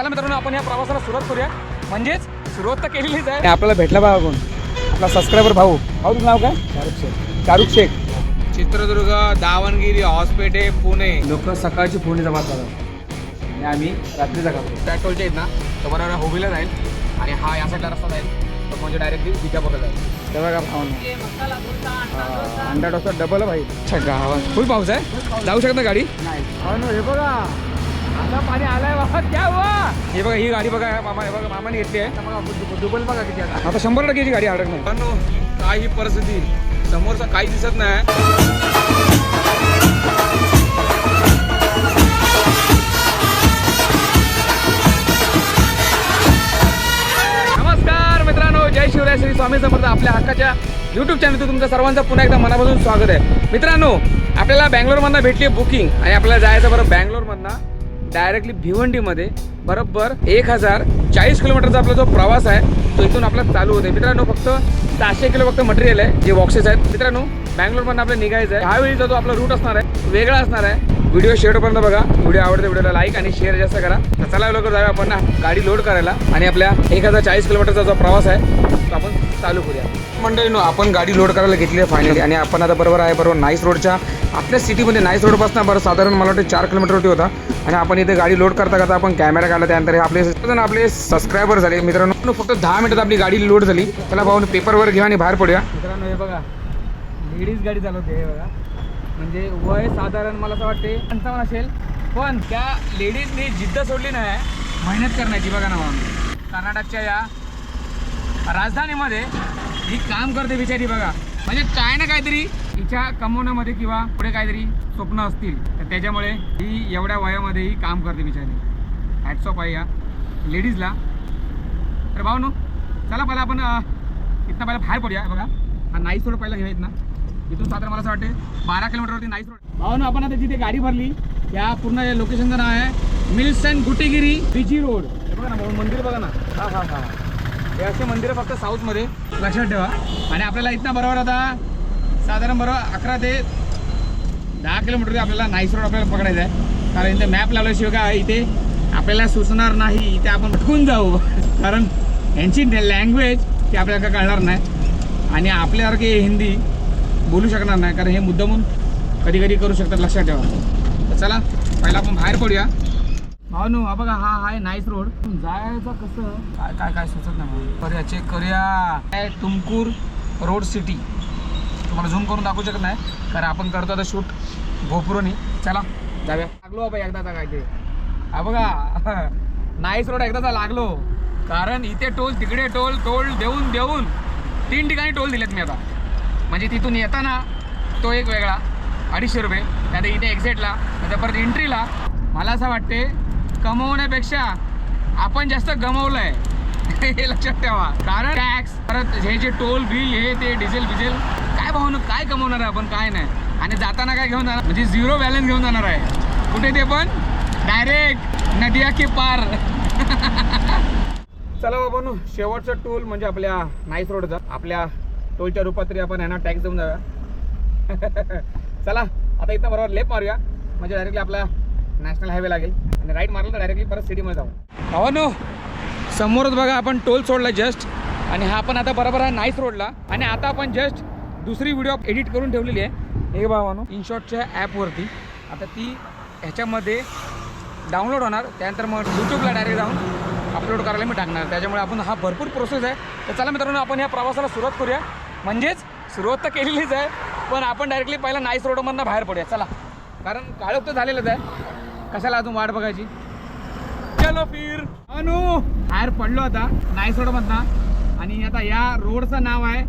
चला मित्रांनो आपण या प्रवासाला सुरुवात करूया. म्हणजेच सुरुवात तर केलेलीच आहे. आपल्याला भेटला बघा कोण? आपला सबस्क्रायबर भाऊ. भाऊ तुझं नाव काय? शाहरुख शेख. शाहरुख शेख. चित्रदुर्ग दावणगिरी हॉस्पिटे पुणे. लोक सकाळची फोन जमा करतात आणि आम्ही रात्रीचा खातो पेट्रोलचे आहेत ना तर बरोबर हुबीला जाईल. आणि हा या साईडला रस्ता जाईल. तर म्हणजे डायरेक्टली विजापूरला जाईल. भावना अंडा डोसा. डबल भाई. अच्छा गावात. फुल पाऊस आहे? जाऊ शकत ना गाडी? नाही. हे बघा. आता पाणी आलाय बाबा क्या हुआ? हे बघा ही गाडी बघा मामा हे बघा मामाने घेतली आहे. दुबल बघा किती आता. आता शंभर टक्केची गाडी अडकणार. मित्रांनो, काय ही परिस्थिती? समोरचा काही दिसत नाही. नमस्कार मित्रांनो जय शिवराय श्री स्वामी समर्थ आपल्या हक्काच्या युट्यूब चॅनलवर तुमचं सर्वांचं पुन्हा एकदा मनापासून स्वागत आहे. मित्रांनो आपल्याला बँगलोरमधनं भेटली बुकिंग आणि आपल्याला जायचं बरं बँगलोरमधनं. डायरेक्टली भिवंडीमध्ये बरोबर एक हजार चाळीस किलोमीटरचा आपला जो प्रवास आहे तो इथून आपला चालू होते मित्रांनो फक्त सहाशे किलो फक्त मटेरियल आहे जे बॉक्सेस आहेत. मित्रांनो बँगलोरमधून आपल्याला निघायचं आहे. ह्यावेळीचा जो आपला रूट असणार आहे वेगळा असणार आहे. व्हिडिओ शेवटपर्यंत बघा. व्हिडिओ आवडते व्हिडिओला लाईक आणि शेअर जास्त करा. तर चला लवकर जाऊया आपण गाडी लोड करायला. आणि आपल्या एक हजार चाळीस किलोमीटरचा जो प्रवास आहे तो आपण चालू करूया. मंडळी आपण गाडी लोड करायला घेतली आहे फायनली आणि आपण आता बरोबर आहे बरोबर नाईस रोडच्या. आपल्या सिटीमध्ये नाईस रोडपासून बरं साधारण मला वाटतं चार किलोमीटरवरती होता. आणि आपण इथे गाडी लोड करता करता आपण कॅमेरा काढला त्यानंतर हे आपले जण आपले सबस्क्रायबर झाले. मित्रांनो फक्त दहा मिनिटात आपली गाडी लोड झाली. त्याला भाऊ पेपरवर घेऊ आणि बाहेर पडूया. मित्रांनो हे बघा. लेडीज गाडी चालवते हे बघा. म्हणजे वय साधारण मला असं वाटते पंचावन्न असेल. पण त्या लेडीजनी जिद्द सोडली नाही. मेहनत करण्याची बघा ना म्हणून कर्नाटकच्या या राजधानीमध्ये ही काम करते बिचारी बघा. म्हणजे काय ना काहीतरी हिच्या कमवण्यामध्ये किंवा पुढे काहीतरी स्वप्न असतील तर त्याच्यामुळे ही एवढ्या वयामध्ये ही काम करते बिचारी. हॅट्स ऑफ आहे या. लेडीजला तर भाऊ नो चला पहिला आपण इथं इथनं पहिला बाहेर पडूया. बघा हा नाईस रोड पहिला घेऊयात इथनं इथून साधारण मला असं वाटते बारा किलोमीटरवरती नाईस रोड. भाऊ ना आपण आता जिथे गाडी भरली या पूर्ण या लोकेशनचं नाव आहे मिल्सन गुटेगिरी बीजी रोड. बघा ना भाऊ मंदिर बघा ना. हा हा हा. हे असे मंदिरं फक्त साऊथमध्ये लक्षात ठेवा. आणि आपल्याला इथनं बरोबर आता साधारण बरोबर अकरा ते दहा किलोमीटर आपल्याला नाईस रोड आपल्याला पकडायचा आहे. कारण इथे मॅप लावल्याशिवाय काय इथे आपल्याला सुचणार नाही इथे आपण भटकून जाऊ? कारण यांची लँग्वेज ती आपल्याला कळणार नाही. आणि आपल्यासारखे हिंदी बोलू शकणार नाही कारण हे मुद्दामून कधी कधी करू शकतात लक्षात ठेवा. तर चला पहिला आपण बाहेर पडूया. हो नो बघा हा आहे नाईस रोड जायचं कसं? काय काय काय सुचत नाही करूया चेक करूया. काय तुमकूर रोड सिटी तुम्हाला झूम करून दाखवू शकत नाही कारण आपण करतो आता शूट गोपुरोनी. चला जाऊया. लागलो बाबा एकदाचा काय ते. हा बघा नाईस रोड एकदाचा लागलो. कारण इथे टोल तिकडे टोल टोल देऊन देऊन तीन ठिकाणी टोल दिलेत मी आता. म्हणजे तिथून येताना तो एक वेगळा अडीचशे रुपये. त्यात इथे एक्झिटला नंतर परत एंट्रीला मला असं वाटते कमवण्यापेक्षा आपण जास्त गमवलंय. हे लक्षात ठेवा. कारण टॅक्स परत हे जे टोल बिल हे ते डिझेल बिझेल काय भाऊ काय कमवणार आहे आपण काय नाही. आणि जाताना काय घेऊन जाणार? म्हणजे झिरो बॅलन्स घेऊन जाणार आहे. कुठे ते पण? डायरेक्ट नदिया के पार. चला बाबा नु शेवटचा टोल म्हणजे आपल्या नाईस रोडचा आपल्या टोलच्या रूपात तरी आपण यांना टॅक्स देऊन जाऊया. चला आता इथं बरोबर लेप मारूया. म्हणजे डायरेक्टली आपल्या नॅशनल हायवे लागेल आणि राईट मारलं तर डायरेक्टली परत सिटीमध्ये जाऊ. हो नो समोरच बघा आपण टोल सोडला जस्ट आणि हा पण आता बरोबर आहे नाईस रोडला आणि आता आपण जस्ट दुसरी व्हिडिओ एडिट करून ठेवलेली आहे. हे भावानो. इनशॉटच्या ॲपवरती आता ती ह्याच्यामध्ये डाउनलोड होणार. त्यानंतर मग यूट्यूबला डायरेक्ट जाऊन अपलोड करायला मी टाकणार. त्याच्यामुळे आपण हा भरपूर प्रोसेस आहे. तर चला मित्रांनो आपण या प्रवासाला सुरुवात करूया. म्हणजेच सुरुवात तर केलेलीच आहे पण आपण डायरेक्टली पहिला नाईस रोडमधनं बाहेर पडूया. चला. कारण काळोख तर झालेलंच आहे. कशाला अजून वाट बघायची? चलो फिर. अनु. बाहेर पडलो आता नाईस रोडमधनं आणि आता या रोडचं नाव आहे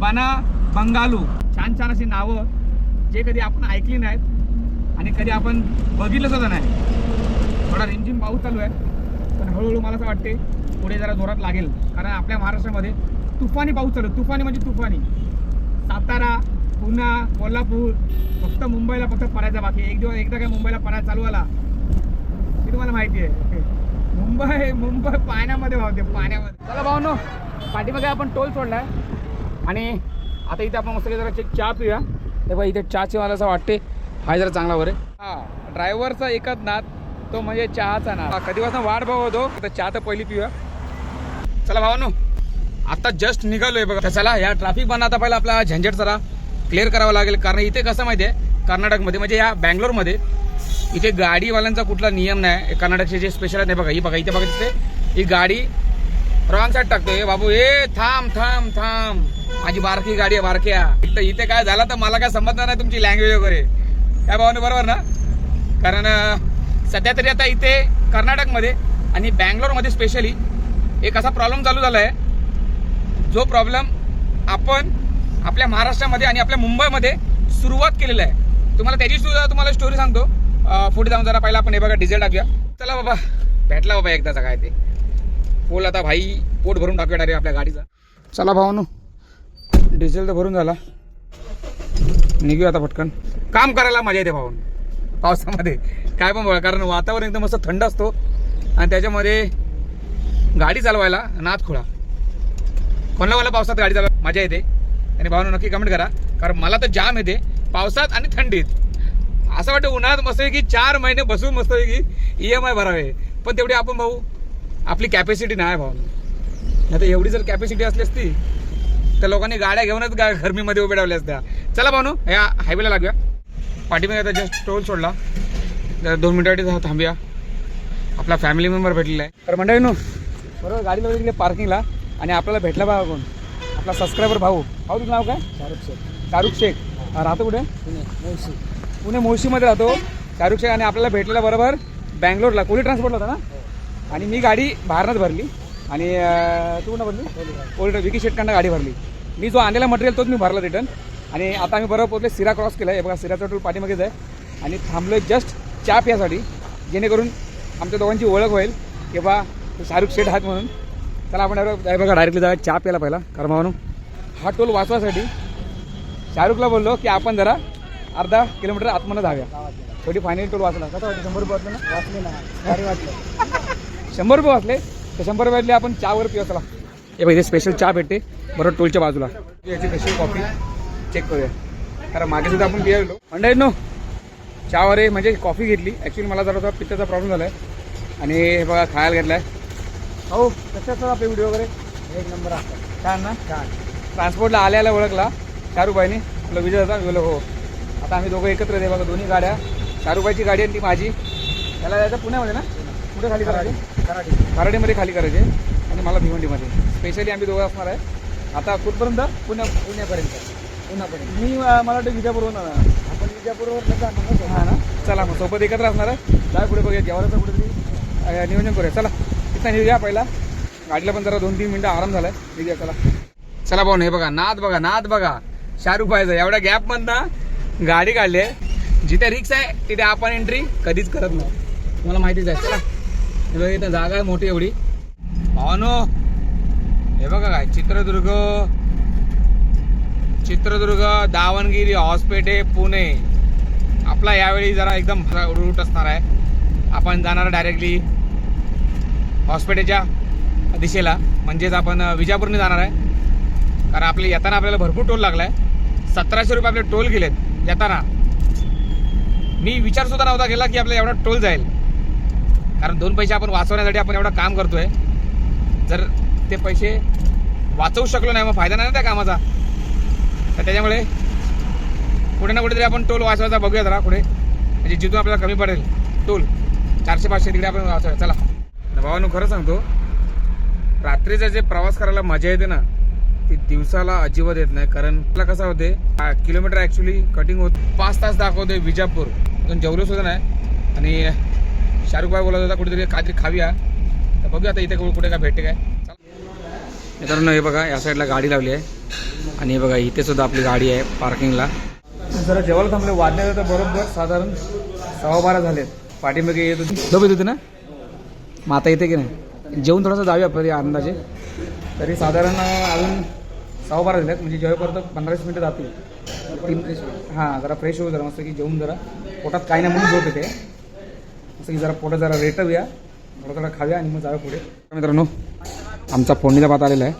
बना बंगालू. छान छान अशी नावं जे कधी आपण ऐकली नाहीत आणि कधी आपण बघितलं सुद्धा नाही. थोडा रिमझिम पाऊस चालू आहे पण हळूहळू मला असं वाटते पुढे जरा जोरात लागेल. कारण आपल्या महाराष्ट्रामध्ये तुफानी पाऊस चालू आहे. तुफानी म्हणजे तुफानी. सातारा पुना कोल्हापूर फक्त मुंबईला फक्त पडायचा बाकी. एक दिवस एकदा काय मुंबईला पडायला चालू आला. हे तुम्हाला माहिती आहे. मुंबई मुंबई पाण्यामध्ये भावते पाण्यामध्ये. चला भाऊ पाठीमागे आपण टोल सोडलाय. आणि आता इथे आपण मस्त जरा चे- चहा पिऊया. ते बघा इथे चहाची मला असं वाटते. हा जरा चांगला बरे हा ड्रायव्हरचा एकच नाद तो म्हणजे चहाचा ना कधीपासून वाट भाऊ होतो. तर चहा तर पहिली पिऊया. चला भावानो आता जस्ट निघालोय बघा. चला या ट्रॅफिक पण आता पहिला आपला झंझट जरा क्लिअर करावा लागेल. कारण इथे कसं माहिती आहे कर्नाटकमध्ये म्हणजे या बँगलोरमध्ये इथे गाडीवाल्यांचा कुठला नियम नाही. कर्नाटकचे जे स्पेशल आहे बघा ही बघा इथे बघा तिथे. ही गाडी रॉंग साईड टाकतोय बाबू ए थांब थांब थांब. माझी बारकी गाडी आहे बारक्या. इथं इथे काय झालं तर मला काय समजणार नाही तुमची लँग्वेज वगैरे. काय भावाने बरोबर ना? कारण सध्या तरी आता इथे कर्नाटकमध्ये आणि बँगलोरमध्ये स्पेशली एक असा प्रॉब्लेम चालू झाला आहे जो प्रॉब्लेम आपण आपल्या महाराष्ट्रामध्ये आणि आपल्या मुंबईमध्ये सुरुवात केलेला आहे. तुम्हाला त्याची सुद्धा तुम्हाला स्टोरी सांगतो. पुढे जाऊन जरा पहिला आपण हे बघा डिझेल टाकूया. चला बाबा भेटला बाबा एकदाचा काय ते. पोल आता भाई पोट भरून टाकूया डायरेक्ट आपल्या गाडीचा. चला भावानो डिझेल तर भरून झाला. निघूया आता पटकन. काम करायला मजा येते भाऊन पावसामध्ये. काय पण बघा कारण वातावरण एकदम मस्त थंड असतो. आणि त्याच्यामध्ये गाडी चालवायला नाद खुळा कोणाला पावसात गाडी चालवा मजा येते. आणि भावना नक्की कमेंट करा. कारण मला तर जाम येते. पावसात आणि थंडीत. असं वाटतं उन्हाळ्यात मस्त की चार महिने बसून मस्त की ई एम आय भरावे. पण तेवढी आपण भाऊ आपली कॅपॅसिटी नाही भाऊ. नाही तर एवढी जर कॅपॅसिटी असली असती तर लोकांनी गाड्या घेऊनच गा गरमीमध्ये उभे ठेवल्या असत्या. चला भाऊ या हायवेला लागूया. पाठीमागे आता जस्ट टोल सोडला. जरा दोन मिनिटासाठी थांबूया. आपला फॅमिली मेंबर भेटलेला आहे. तर मंडळी नो बरोबर गाडी लावली गेली पार्किंगला आणि आपल्याला भेटला कोण? आपला सबस्क्रायबर भाऊ. भाऊ तुझं नाव काय? शाहरुख शेख. शाहरुख शेख. राहतो कुठे? पुणे मुळशीमध्ये राहतो. शाहरुख शेख आणि आपल्याला भेटलेला बरोबर बँगलोरला. कोली ट्रान्सपोर्टला होता ना? आणि मी गाडी बाहेरनच भरली. आणि तू कुठं भरली? ओल्ड विकी शेटकांना गाडी भरली. मी जो आणलेला मटेरियल तोच मी भरला रिटर्न आणि आता आम्ही बरोबर पोहोचले सिरा क्रॉस केला आहे बघा सिराचा टोल पाठीमागेच आहे. आणि थांबलोय जस्ट चहा पियासाठी जेणेकरून आमच्या दोघांची ओळख होईल की बा शाहरुख शेठ आहात म्हणून. चला आपण बघा डायरेक्टली जाऊया चहा प्यायला पहिला. कारण हा टोल वाचवासाठी शाहरुखला बोललो की आपण जरा अर्धा किलोमीटर आतमध्ये धाव्या. शेवटी फायनल टोल वाचला. कसं वाटतं शंभर रुपये वाचलं ना? वाचले ना. भारी वाटलं. शंभर रुपये वाचले. तर शंभर रुपयातले आपण चहावर पिऊ चला. हे बघ इथे स्पेशल चहा भेटते. बरोबर टोलच्या बाजूला. याची स्पेशल कॉफी चेक करूया. कारण मागे सुद्धा आपण पियालो. मंडळी नो चहावर आहे म्हणजे कॉफी घेतली. ॲक्च्युली मला जरा पित्ताचा प्रॉब्लेम झाला आहे आणि हे बघा खायला घेतला आहे हो कसं आपले व्हिडिओ वगैरे? एक नंबर असतात छान ना? छान. ट्रान्सपोर्टला आल्याला ओळखला. शाहरुखबाईने आपला विजय होता मी बोललो हो. आता आम्ही दोघं एकत्र आहे बघा दोन्ही गाड्या. शाहरुखबाईची गाडी आणि ती माझी. त्याला जायचं पुण्यामध्ये ना? कुठे खाली करायची? कराडी. कराडीमध्ये खाली करायचे. आणि मला भिवंडीमध्ये. स्पेशली आम्ही दोघं असणार आहे. आता कुठपर्यंत? पुण्या पुण्यापर्यंत. पुण्यापर्यंत. मी मला वाटतं विजापूरवरून. आपण विजापूरवर जाणार हा ना? चला मग सोबत एकत्र असणार आहे. काय पुढे बघूया जेवायचं कुठेतरी. अं, नियोजन करूया. चला तिथं निघूया पहिला. गाडीला पण जरा दोन तीन मिनटं आराम झालाय. निघूया चला. चला भाऊ हे बघा नाद बघा नाद बघा. शाहरुख भाईचा. एवढ्या गॅप मधनं गाडी काढली. आहे जिथे रिक्स आहे तिथे आपण एंट्री कधीच करत नाही. तुम्हाला माहितीच आहे. चला. इथं जागा आहे मोठी एवढी. भावानो हे बघा काय चित्रदुर्ग. चित्रदुर्ग दावणगिरी हॉस्पेटे पुणे. आपला यावेळी जरा एकदम रूट असणार आहे. आपण जाणार डायरेक्टली हॉस्पेटेच्या दिशेला. म्हणजेच आपण विजापूरने जाणार आहे. कारण आपले येताना आपल्याला भरपूर टोल लागला आहे सतराशे रुपये आपले टोल गेलेत येताना. मी विचार सुद्धा नव्हता केला की आपल्याला एवढा टोल जाईल. कारण दोन पैसे आपण वाचवण्यासाठी आपण एवढं काम करतोय. जर ते पैसे वाचवू शकलो नाही मग फायदा नाही ना त्या कामाचा. तर त्याच्यामुळे कुठे ना कुठेतरी आपण टोल वाचवायचा बघूया जरा कुठे म्हणजे जिथून आपल्याला कमी पडेल टोल. चारशे पाचशे तिकडे आपण वाचवूया चला. आणि खरं सांगतो. रात्रीचा जे प्रवास करायला मजा येते ना ती दिवसाला अजिबात येत नाही. कारण तुला कसं होते किलोमीटर ॲक्च्युली कटिंग होत. पाच तास दाखवते विजापूर. पण जेवलो सुद्धा नाही. आणि शाहरुख भाई बोलत होता कुठेतरी काहीतरी खाऊया. तर बघूया आता इथे कुठे काय भेटते काय. मित्रांनो हे बघा या साईडला गाडी लावली आहे. आणि हे बघा इथे सुद्धा आपली गाडी आहे पार्किंगला जरा जेवायला थांबले. वाजले तर बरोबर साधारण सव्वा बारा झालेत. पाठीमागे येत होती. झोप येत होती ना? मग आता येते की नाही? जेवून थोडंसं जाऊया तरी अंदाजे. तरी साधारण अजून सव्वा बारा झाल्यात म्हणजे जेवेपर्यंत पंधरा वीस मिनटं जातील. तीन हां जरा फ्रेश होऊ जरा मस्त की जेवून जरा. पोटात काही नाही म्हणून झोप येते. मस्त की जरा पोटात जरा रेटवूया थोडं थोडं खाऊया आणि मग जाऊया पुढे. मित्रांनो आमचा फोडणीचा भात आलेला आहे.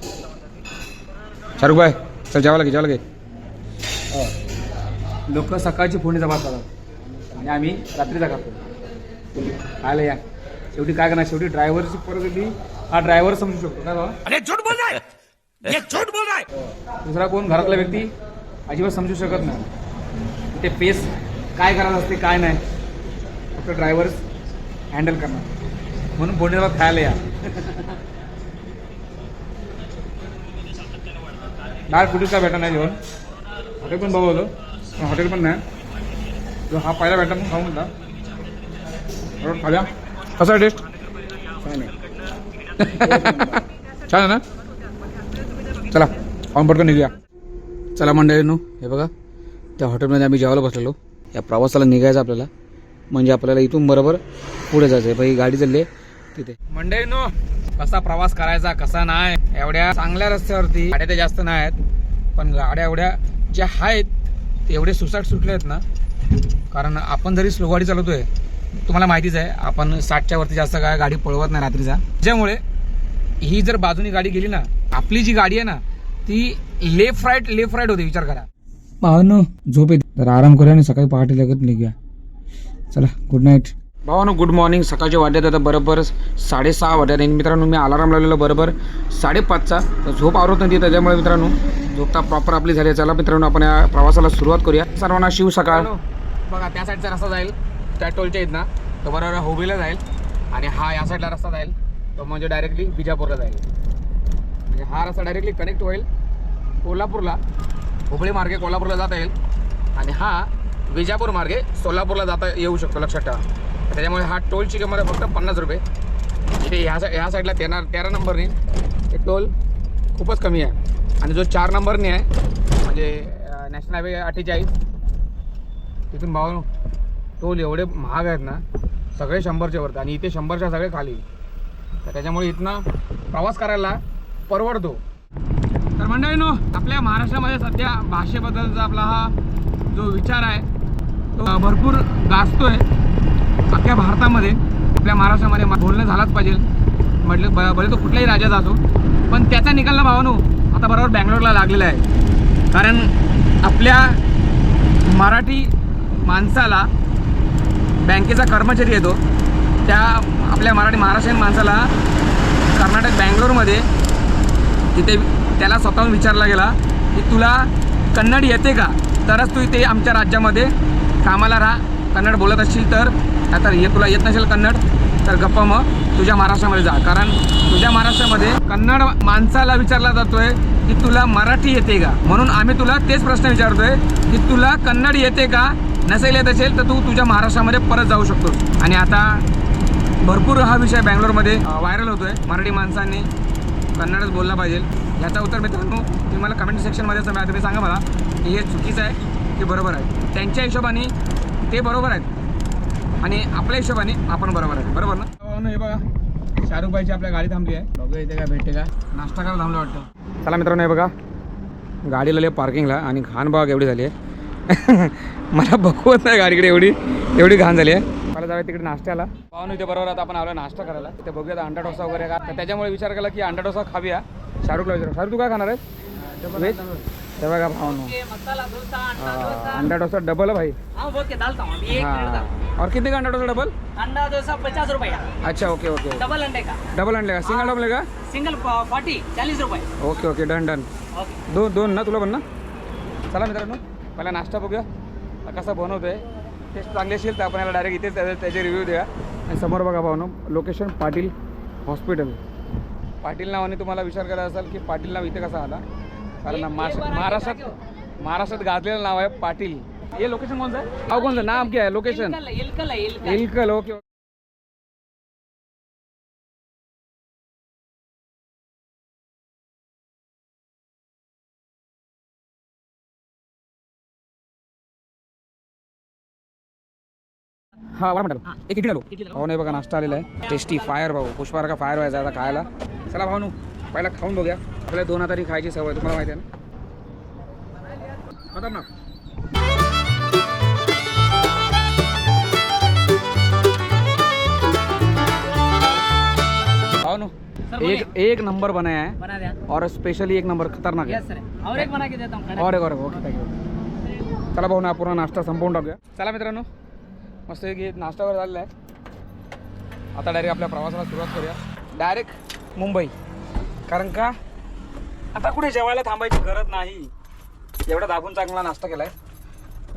शाहरुख भाई चल जेवायला घे जेवायला घे. लोक सकाळची फोडणीचा भात खातात. आणि आम्ही रात्रीचा खातो. आलं या. शेवटी काय करणार? शेवटी ड्रायव्हरची परिस्थिती हा ड्रायव्हर समजू शकतो. काय बाबा? अरे झूठ बोल रहा है ये झूठ बोल रहा है दुसरा कोण? घरातला व्यक्ती? अजिबात समजू शकत नाही. ते पेस काय करायचं असते काय नाही फक्त ड्रायव्हर्स हँडल करणार. म्हणून बोंडेला खायला या. डाळ कुठेच काय भेटणार नाही जेवण? हॉटेल पण बघवलं. पण हॉटेल पण नाही. जो हा पहिला भेटा म्हणून खाऊन होता बरोबर खाल्या कसा टेस्ट छान आहे. छान आहे ना? चला खाऊन पटकन निघूया. चला मंडळींनो हे बघा त्या हॉटेलमध्ये आम्ही जेवायला बसलेलो. या प्रवासाला निघायचं आपल्याला. म्हणजे आपल्याला इथून बरोबर पुढे जायचं आहे भाई गाडी चालली आहे तिथे. मंडळीनो कसा प्रवास करायचा कसा नाही एवढ्या चांगल्या रस्त्यावरती गाड्या तर जास्त नाही आहेत. पण गाड्या एवढ्या ज्या आहेत ते एवढे सुसाट सुटले आहेत ना. कारण आपण जरी स्लो गाडी चालवतोय तुम्हाला माहितीच आहे आपण साठच्या वरती जास्त काय गाडी पळवत नाही रात्रीचा. ज्यामुळे ही जर बाजूनी गाडी गेली ना आपली जी गाडी आहे ना ती लेफ्ट राईट लेफ्ट राईट होते विचार करा. भावानो झोप येते. तर आराम करूया आणि सकाळी पहाटे लगत निघूया. चला गुड नाईट भावानो गुड मॉर्निंग सकाळच्या वाट्यात आता बरोबर साडेसहा वाट्यात आणि मित्रांनो मी अलाराम लावलेला बरोबर साडेपाचचा. तर झोप आवरत नाही त्याच्यामुळे मित्रांनो झोपता प्रॉपर आपली झाली. आहे. चला मित्रांनो आपण या प्रवासाला सुरुवात करूया. सर्वांना शिव सकाळ. बघा त्या साईडचा रस्ता जाईल. त्या टोलच्या इथं ना तो बरोबर हुबळीला जाईल. आणि हा या साईडला रस्ता जाईल. तो म्हणजे डायरेक्टली बिजापूरला जाईल. म्हणजे हा रस्ता डायरेक्टली कनेक्ट होईल कोल्हापूरला. हुबळी मार्गे कोल्हापूरला जाता येईल. आणि हा विजापूर मार्गे सोलापूरला जाता येऊ शकतो लक्षात ठेवा. त्याच्यामुळे हा टोलची किंमत आहे फक्त पन्नास रुपये. इथे ह्या सा ह्या साईडला तेरा तेरा नंबरने ते टोल खूपच कमी आहे. आणि जो चार नंबरने आहे म्हणजे नॅशनल हायवे अठ्ठेचाळीस तिथून भाऊ टोल एवढे महाग आहेत ना सगळे शंभरच्या वरती. आणि इथे शंभरच्या सगळे खाली. तर त्याच्यामुळे इथनं प्रवास करायला परवडतो. तर मंडळीनो आपल्या महाराष्ट्रामध्ये सध्या भाषेबद्दलचा आपला हा जो विचार आहे तो भरपूर गाजतो आहे अख्ख्या भारतामध्ये आपल्या महाराष्ट्रामध्ये बोलणं झालाच पाहिजे. म्हटलं ब भले तो कुठल्याही राज्यात असो पण त्याचा निकाल ना भावानो आता बरोबर बँगलोरला लागलेला आहे. कारण आपल्या मराठी माणसाला बँकेचा कर्मचारी येतो त्या आपल्या मराठी महाराष्ट्रीयन माणसाला कर्नाटक बँगलोरमध्ये तिथे त्याला स्वतःहून विचारला गेला की तुला कन्नड येते का? तरच तू इथे आमच्या राज्यामध्ये कामाला राहा. कन्नड बोलत असशील तर आता ये तुला येत नसेल कन्नड तर गप्पा मग तुझ्या महाराष्ट्रामध्ये जा. कारण तुझ्या महाराष्ट्रामध्ये कन्नड माणसाला विचारला जातोय की तुला मराठी येते का? म्हणून आम्ही तुला तेच प्रश्न विचारतोय की तुला कन्नड येते का? नसेल येत असेल तर तू तुझ्या महाराष्ट्रामध्ये परत जाऊ शकतोस. आणि आता भरपूर हा विषय बँगलोरमध्ये व्हायरल होतोय. मराठी माणसांनी कन्नडच बोलला पाहिजे. याचा उत्तर मित्रांनो तुम्ही मला कमेंट सेक्शनमध्ये सांगा तुम्ही सांगा मला की हे चुकीचं आहे की बरोबर आहे. त्यांच्या हिशोबाने ते बरोबर आहेत. आणि आपल्या हिशोबाने आपण बरोबर आहे बरोबर ना? हो बघा शाहरुख भाईची आपल्या गाडी थांबली आहे. बघूया इथे काय भेटते का? नाश्ता करायला थांबलं वाटतं. चला मित्रांनो हे बघा गाडी लावली पार्किंगला आणि घाण बघा एवढी झाली आहे. मला बघवत नाही गाडीकडे एवढी एवढी घाण झाली आहे. मला जाऊया तिकडे नाश्त्याला. पाहून इथे बरोबर आता आपण आलो नाश्ता करायला. तिथे बघूया अंडा डोसा वगैरे का? तर त्याच्यामुळे विचार केला की अंडा डोसा खाऊया. शाहरुखला विचार. शाहरुख तू काय खाणार आहे व्हेज ते बघा भावनो. मसाला डोसा अंडा डोसा. अंडा डोसा डबल भाई. हाँ हूँ. हाँ और कितने का अंडा डोसा डबल अंडा डोसा पचास रुपए का अच्छा ओके ओके. डबल अंडे का? डबल अंडे का? सिंगल डबल का? सिंगल फोर्टी चालीस रुपए ओके ओके डन डन. दोन दोन ना तुला पण ना? चला मित्रांनो पहिला नाश्ता बघूया. कसा बनवतोय? टेस्ट चांगली असेल तर आपण याला डायरेक्ट इथेच त्याचे त्याचे रिव्ह्यू द्या आणि समोर बघा भावनो लोकेशन पाटील हॉस्पिटल पाटील नावाने तुम्हाला विचार करायचा असाल की पाटील नाव इथे कसा आला? कारण महाराष्ट्र महाराष्ट्रात महाराष्ट्रात गाजलेलं नाव आहे पाटील. हे लोकेशन कोणतं आहे? नाव कोणतं नाम क्या आहे लोकेशन इलकल. है एलकल ओके. हा बरं एक इकडे आलो भाऊ नाही बघा नाश्ता आलेला आहे. टेस्टी फायर भाऊ. पुष्पार का फायर व्हायचा आता खायला. चला भाऊ नू पहिला खाऊन बघूया. आपल्याला दोन हातारी खायची सवय तुम्हाला माहिती आहे ना? खतरनाक एक एक नंबर बनाया है बना दिया. और स्पेशली एक नंबर खतरनाक है। और एक बना के देता हूँ और एक और ओके थँक्यू चला भाऊ ना पूर्ण नाश्ता संपवून टाकूया चला मित्रांनो मस्त की नाश्ता वगैरे झालेला आहे आता डायरेक्ट आपल्या प्रवासाला सुरुवात करूया. डायरेक्ट मुंबई. कारण का? आता कुठे जेवायला थांबायची गरज नाही. एवढा दाबून चांगला नाश्ता केलाय.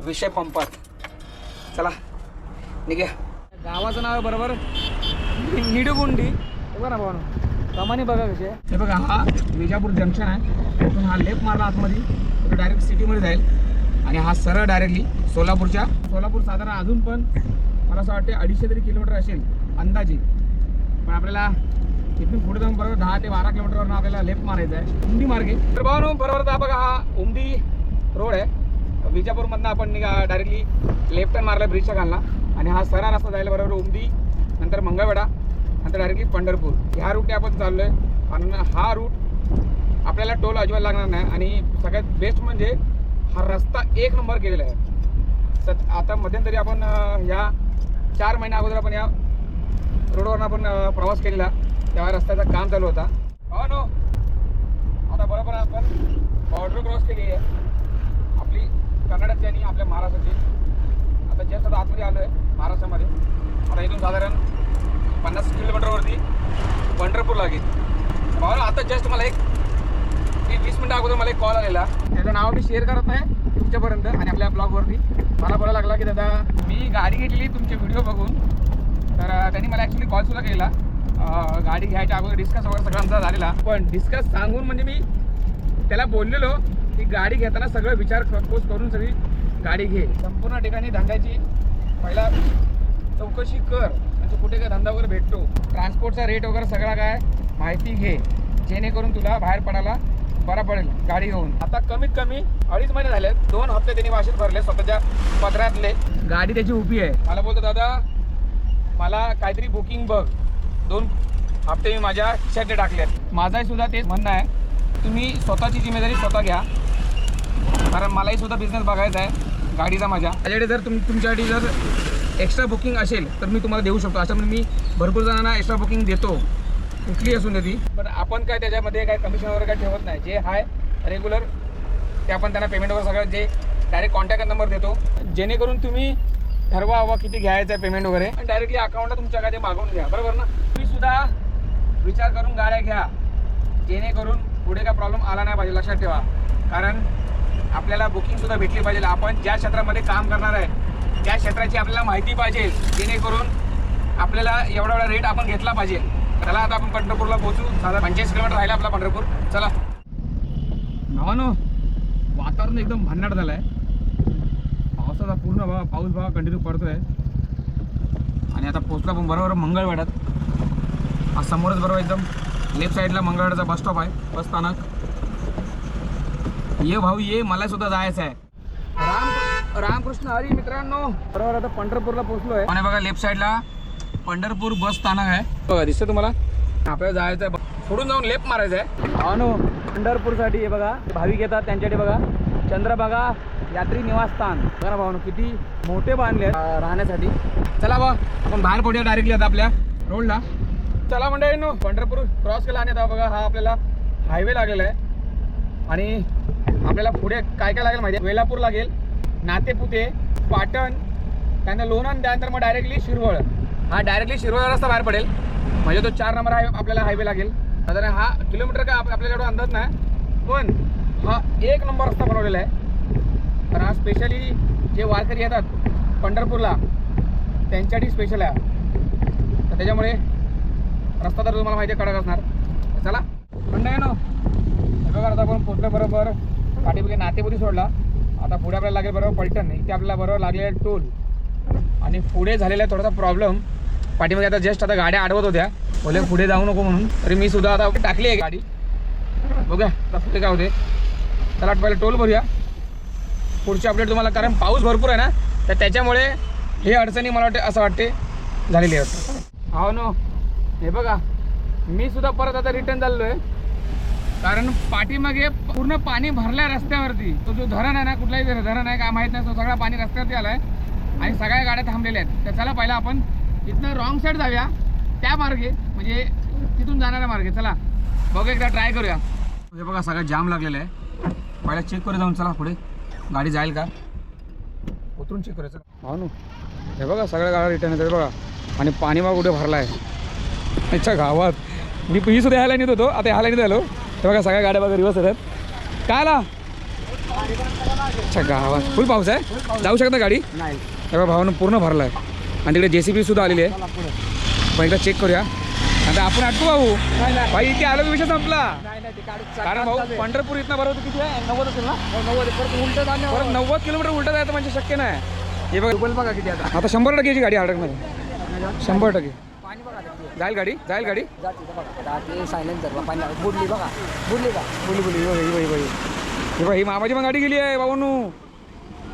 विषय पंपात. चला निघ्या. गावाचं नाव आहे बरोबर. निडगुंडी निडुगुंडी. बघा ना भावानो कमानी बघा कशी आहे हे बघा हा विजापूर जंक्शन आहे. इथून हा लेफ्ट मारला आतमध्ये. तो डायरेक्ट सिटीमध्ये जाईल. आणि हा सरळ डायरेक्टली सोलापूरच्या सोलापूर साधारण अजून पण मला असं वाटते अडीचशे तरी किलोमीटर असेल अंदाजे. पण आपल्याला इथून पुढे जाऊन बरोबर दहा ते बारा किलोमीटरवरून आपल्याला लेफ्ट मारायचं आहे. उमदी मार्गे. तर बघा बरोबर हा बघा हा उमदी रोड आहे. विजापूरमधनं आपण निघा डायरेक्टली लेफ्ट टर्न मारला ब्रिजच्या घालला आणि हा सरळ रस्ता जायला बरोबर उमदी नंतर मंगळवेढा नंतर डायरेक्टली पंढरपूर. ह्या रूटने आपण चाललो आहे आणि हा रूट आपल्याला टोल अजिबात लागणार नाही. आणि सगळ्यात बेस्ट म्हणजे हा रस्ता एक नंबर केलेला आहे. सत आता मध्यंतरी आपण ह्या चार महिन्या अगोदर आपण या रोडवरून आपण प्रवास केलेला. तेव्हा रस्त्याचं काम चालू होता. हो नो आता बरोबर आपण बॉर्डर क्रॉस केली आहे. आपली कर्नाटकची आणि आपल्या महाराष्ट्राची. आता जस्ट आता आतमध्ये आलो आहे महाराष्ट्रामध्ये. आता इथून साधारण पन्नास किलोमीटरवरती पंढरपूर लागेल. भाऊ आता जस्ट मला एक एक वीस मिनटं अगोदर मला एक कॉल आलेला. त्याचं नाव मी शेअर करत नाही तुमच्यापर्यंत आणि आपल्या ब्लॉगवरती मला बोलायला लागला की दादा मी गाडी घेतली तुमचे व्हिडिओ बघून. तर त्यांनी मला ॲक्च्युली कॉलसुद्धा केला गाडी घ्यायच्या अगोदर डिस्कस वगैरे सगळा आमचा झालेला. पण डिस्कस सांगून म्हणजे मी त्याला बोललेलो की गाडी घेताना सगळं विचार खरपोच करून सगळी गाडी घे. संपूर्ण ठिकाणी धंद्याची पहिला चौकशी कर. म्हणजे कुठे काय धंदा वगैरे भेटतो. ट्रान्सपोर्टचा रेट वगैरे सगळा काय माहिती घे. जेणेकरून तुला बाहेर पडायला बरा पडेल गाडी घेऊन. आता कमीत कमी अडीच महिने झाले दोन हप्ते त्यांनी वाशीत भरले स्वतःच्या पत्रातले गाडी त्याची उभी आहे. मला बोलतो दादा मला काहीतरी बुकिंग बघ. दोन हप्ते मी माझ्या खिशात टाकलेत. माझाही सुद्धा तेच म्हणणं आहे. तुम्ही स्वतःची जिम्मेदारी स्वतः घ्या. कारण मलाही सुद्धा बिझनेस बघायचा आहे. गाडीचा माझ्या. माझ्याकडे जर तुम तुमच्यासाठी जर एक्स्ट्रा बुकिंग असेल तर मी तुम्हाला देऊ शकतो. असं म्हणजे मी भरपूर जणांना एक्स्ट्रा बुकिंग देतो. कुठली असून ती पण आपण काय त्याच्यामध्ये काय कमिशन वगैरे काय ठेवत नाही. जे आहे रेग्युलर ते आपण त्यांना पेमेंट वगैरे सगळं जे डायरेक्ट कॉन्टॅक्ट नंबर देतो. जेणेकरून तुम्ही ठरवा हवा किती घ्यायचं आहे पेमेंट वगैरे. आणि डायरेक्टली अकाउंटला तुमच्या काय ते मागवून घ्या. बरोबर ना? तुम्ही सुद्धा विचार करून गाड्या घ्या. जेणेकरून पुढे काय प्रॉब्लेम आला नाही पाहिजे. लक्षात ठेवा. कारण आपल्याला बुकिंगसुद्धा भेटली पाहिजे. आपण ज्या क्षेत्रामध्ये काम करणार आहे त्या क्षेत्राची आपल्याला माहिती पाहिजे. जेणेकरून आपल्याला एवढा एवढा रेट आपण घेतला पाहिजे. चला आता आपण पंढरपूरला पोहोचू. साधा पंचेचाळीस किलोमीटर राहिला आपला पंढरपूर. चला. भावानो वातावरण एकदम भन्नाट झालं आहे पावसाचा पूर्ण भाग पाऊस भाग कंटिन्यू पडतोय. आणि आता पोचला पण बरोबर मंगळवेढ्यात. हा समोरच बरोबर एकदम लेफ्ट साईडला मंगळवेढ्याचा बस स्टॉप आहे. बस स्थानक. ये भाऊ ये मला सुद्धा जायचं आहे राम रामकृष्ण हरी मित्रांनो. बरोबर आता पंढरपूरला पोहोचलो आहे आणि बघा लेफ्ट साईडला पंढरपूर बस स्थानक आहे. बघा दिसतं तुम्हाला? आपल्याला जायचं आहे सोडून जाऊन लेप मारायचं आहे अनु पंढरपूरसाठी हे बघा भाविक येतात त्यांच्यासाठी बघा. चंद्रभागा यात्री निवासस्थान. बघा ना भावनो किती मोठे बांधले आहेत, राहण्यासाठी. चला बा आपण बाहेर पडूया डायरेक्टली आता आपल्या रोडला चला मंडळींनो पंढरपूर क्रॉस केला आणि आता बघा हा आपल्याला हायवे लागलेला आहे. आणि आपल्याला पुढे काय काय लागेल माहिती आहे? वेलापूर लागेल नातेपुते पाटण त्यानंतर लोणंद त्यानंतर मग डायरेक्टली शिरवळ. हा डायरेक्टली शिरवळ रस्ता बाहेर पडेल. म्हणजे तो चार नंबर हाय आपल्याला हायवे लागेल. साधारण हा किलोमीटर काय आप- आपल्याला एवढा अंदाज नाही. पण हा एक नंबर रस्ता बनवलेला आहे. कारण हा स्पेशली जे वारकरी येतात पंढरपूरला त्यांच्यासाठी स्पेशल आहे. तर त्याच्यामुळे रस्ता तर तुम्हाला माहिती आहे कडक असणार. चला. पण नाही ना हे बघा आता आपण पोचलो बरोबर. पाठीमागे नातेपुती सोडला. आता पुढे आपल्याला लागेल बरोबर पलटण. इथे आपल्याला बरोबर लागलेला आहे टोल. आणि पुढे झालेला आहे थोडासा प्रॉब्लेम पाठीमध्ये आता जस्ट आता गाड्या अडवत होत्या. बोले पुढे जाऊ नको म्हणून. तरी मी सुद्धा आता टाकली आहे गाडी. बघा आता पुढे काय होते. चला पहिले टोल भरूया. पुढची अपडेट तुम्हाला कारण पाऊस भरपूर आहे ना तर त्याच्यामुळे हे अडचणी मला वाटते असं वाटते झालेली आहे हो नो. हे बघा मी सुद्धा परत आता रिटर्न चाललो आहे कारण पाठीमागे पूर्ण पाणी भरलंय रस्त्यावरती. तो जो धरण आहे ना कुठलाही धरण आहे काय माहीत नाही तो सगळा पाणी रस्त्यावरती आलाय. आणि सगळ्या गाड्या थांबलेल्या आहेत. तर चला पहिला आपण इथनं रॉंग साईड जाऊया. त्या मार्गे म्हणजे तिथून जाणाऱ्या मार्गे. चला बघू एकदा ट्राय करूया. हे बघा सगळं जाम लागलेलं आहे. पहिला चेक करू जाऊन चला पुढे. गाडी जाईल का? उतरून चेक करायचं हो ना हे बघा सगळ्या गाड्या रिटर्न येतात बघा. आणि पाणी बघा कुठे भरला आहे अच्छा गावात. मी ही सुद्धा ह्या लाईनीत होतो आता ह्या लाईनीत आलो. हे बघा सगळ्या गाड्या बघा रिवर्स येतात. काय आला? अच्छा गावात. फुल पाऊस आहे? जाऊ शकता गाडी? नाही. हे बघा भावानं पूर्ण भरला आहे आणि तिकडे जे सी बी सुद्धा आलेली आहे. पण एकदा चेक करूया. आता आपण अटकू भाऊ. भाई इथे आलो विषय संपला. कारण भाऊ पंढरपूर इथनं बरोबर किती आहे? नव्वद असेल ना? नव्वद परत उलट परत नव्वद किलोमीटर उलटं जायचं म्हणजे शक्य नाही. हे बघ. डबल बघा किती आता. आता शंभर टक्केची गाडी अडकणार शंभर टक्के. जाईल गाडी? जाईल गाडी? इथं बुडली बघा. बुडली का? बोली बोली ही बघ, ही बघ, ही ही ही मामाची पण गाडी गेली आहे भाऊनू.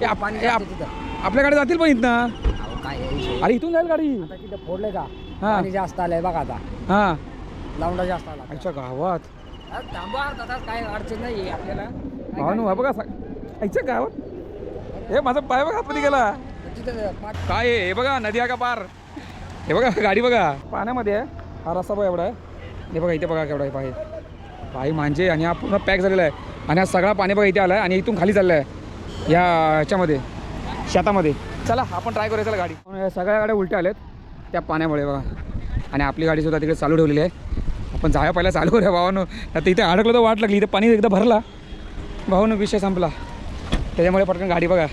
हे हे आपल्या गाडी जातील पण इथनं. अरे इथून जाईल गाडी? आता तिथं फोडलंय का? हा. पाणी जास्त आलंय बघा आता. हां. लावणं जास्त आला आईच्या गावात. अरे थांबा अर्धा तास काय अडचण नाही आपल्याला. काय भावानू हा बघा सा- आईच्या गावात. हे माझा पाय बघा आतमध्ये गेला. काय? तिथं पाठ- काय आहे हे बघा नदी आहे का पार. हे बघा गाडी बघा. पाण्यामध्ये आहे. हा रस्ता बघा एवढा आहे. हे बघा इथे बघा केवढा आहे पाय. पायी मांजे आणि हा पूर्ण पॅक झालेला आहे. आणि हा सगळा पाणी बघा इथे आला आहे आणि इथून खाली चाललं आहे या ह्याच्यामध्ये शेतामध्ये. चला आपण ट्राय करूया चला गाडी. या सगळ्या गाड्या उलट्या आल्यात. त्या पाण्यामुळे बघा. आणि आपली गाडीसुद्धा तिकडे चालू ठेवलेली आहे. आपण जाया पहिला चालू करूया भावानं. आता इथे अडकलं तर वाट लागली. इथे पाणी एकदा भरला. भावानं विषय संपला. त्याच्यामुळे पटकन गाडी बघा.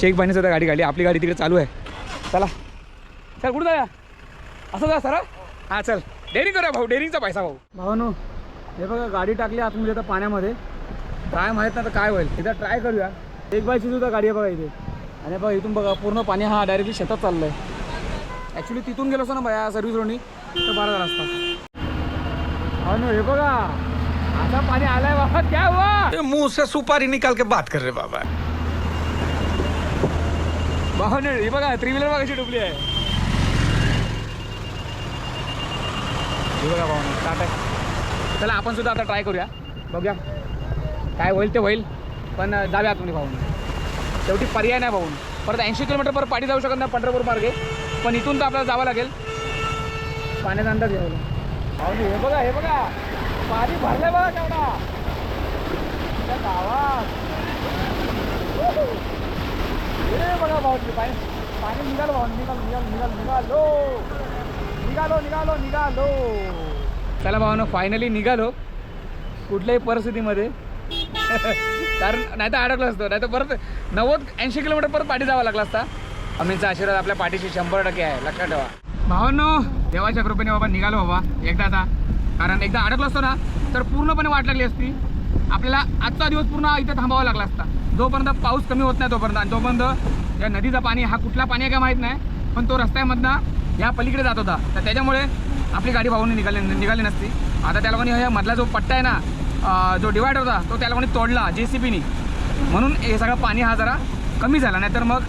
शेख बाईने सुद्धा गाडी काढली. आपली गाडी तिकडे चालू आहे. चला. चल कुठं जाऊया? असं जा सर हां? चल. डेअरिंग करूया भाऊ. डेअरिंगचा पैसा भाऊ. भाऊ हे बघा गाडी टाकली आतमध्ये आता पाण्यामध्ये. ट्राय माहीत नाही तर काय होईल. एकदा ट्राय करूया. एक बायची सुद्धा गाडी आहे बघा इथे. आणि बघा इथून बघा पूर्ण पाणी हा डायरेक्टली शेतात चाललं आहे ॲक्च्युली तिथून गेलो असतो ना बाया सर्व्हिस रोडनी. तर बरा झाला असता हो हे बघा. आता पाणी आलाय बाबा क्या हुआ? मुंह से सुपारी निकाल के बात कर रहे बाबा। वाहन हे बघा थ्री व्हीलर बघा कशी डुबली आहे. हे बघा स्टार्ट आहे. चला आपण सुद्धा आता ट्राय करूया. बघूया. काय होईल ते होईल. पण जाऊया आतमध्ये भाऊन शेवटी पर्याय नाही भाऊन परत ऐंशी किलोमीटर पर पाठी जाऊ शकत नाही पंढरपूर मार्गे. पण इथून तर आपल्याला जावं लागेल. पाण्याचा अंदाज घ्यावा भाऊन हे बघा हे बघा. पाणी भरलंय बघा तेवढा. गावात. हे बघा भाऊ पाणी पाणी निघालो भाऊ निघालो निघालो निघालो निघालो. निघालो निघालो निघालो. चला भावानं फायनली निघालो. कुठल्याही परिस्थितीमध्ये. कारण नाही तर अडकलं असतं. नाही तर परत नव्वद ऐंशी किलोमीटर परत पाठी जावं लागला असता. अमितचा आशीर्वाद आपल्या पाठीशी शंभर टक्के आहे. लक्षात ठेवा. भावांनो देवाच्या कृपेने बाबा निघालो बाबा. एकदा आता कारण एकदा अडकलो असतो ना तर पूर्णपणे वाट लागली असती. आपल्याला आजचा दिवस पूर्ण इथं थांबावा लागला असता. जोपर्यंत पाऊस कमी होत नाही तोपर्यंत. आणि तोपर्यंत या नदीचा पाणी हा कुठला पाणी आहे का माहीत नाही. पण तो रस्त्यामधनं या पलीकडे जात होता. तर त्याच्यामुळे आपली गाडी भाऊने निघाली निघाली नसती. आता त्या लोकांनी हा मधला जो पट्टा आहे ना जो डिवायडर होता तो त्याला कोणी तोडला जे सी बीनी म्हणून हे सगळं पाणी हा जरा कमी झाला नाहीतर मग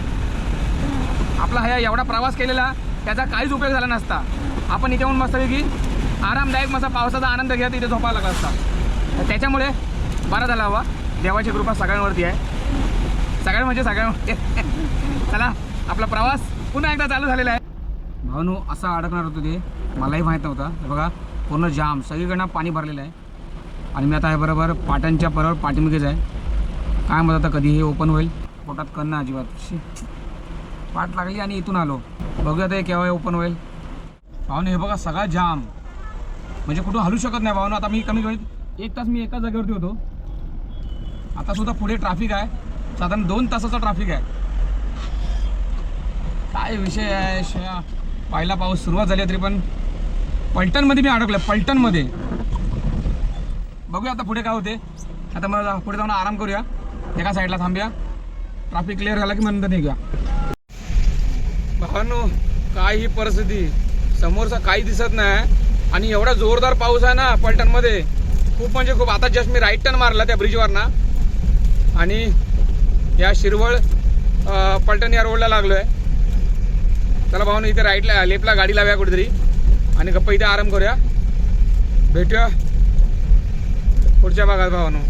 आपला हा एवढा प्रवास केलेला त्याचा काहीच उपयोग झाला नसता. आपण इथे येऊन मस्तपैकी आरामदायक मस्त पावसाचा आनंद घेत इथे झोपायला लागला असता. तर त्याच्यामुळे बरा झाला हवा. देवाची कृपा सगळ्यांवरती आहे. सगळ्या म्हणजे सगळ्यांवरती म्हणजे. चला आपला प्रवास पुन्हा एकदा चालू झालेला आहे. भावनू असा अडकणार होतो ते. मलाही माहीत नव्हता. बघा पूर्ण जाम. सगळीकडनं पाणी भरलेलं आहे. आणि मी आता आहे बरोबर पाटणच्या बरोबर पाठीमागेच आहे. काय म्हणत आता कधी हे ओपन होईल? पोटात कन्न अजिबात. शी. पाठ लागली आणि इथून आलो. बघूया ते केव्हा ओपन होईल. भावने हे बघा सगळा जाम म्हणजे कुठं हलू शकत नाही भावना. आता मी कमी कमीत एक तास मी एका जागेवरती होतो. आता सुद्धा पुढे ट्रॅफिक आहे. साधारण दोन तासाचा ट्रॅफिक आहे. काय विषय आहे पहिला पाऊस सुरुवात झाली आहे तरी पण. पलटणमध्ये मी अडकलं पलटणमध्ये. बघूया आता पुढे काय होते. आता मला पुढे जाऊन आराम करूया. एका साईडला थांबूया. ट्रॅफिक क्लिअर झाला की नंतर निघूया. भावानो काय ही परिस्थिती. समोरचा काही दिसत नाही. आणि एवढा जोरदार पाऊस आहे ना पलटणमध्ये खूप म्हणजे खूप. आता जस्ट मी राईट टर्न मारला त्या ब्रिजवरना आणि या शिरवळ पलटण या रोडला लागलो आहे चला भाऊन इथे राईटला लेफ्टला गाडी लावूया कुठेतरी. आणि गप्पा इथे आराम करूया. भेटूया. पुढच्या भागात भावानो.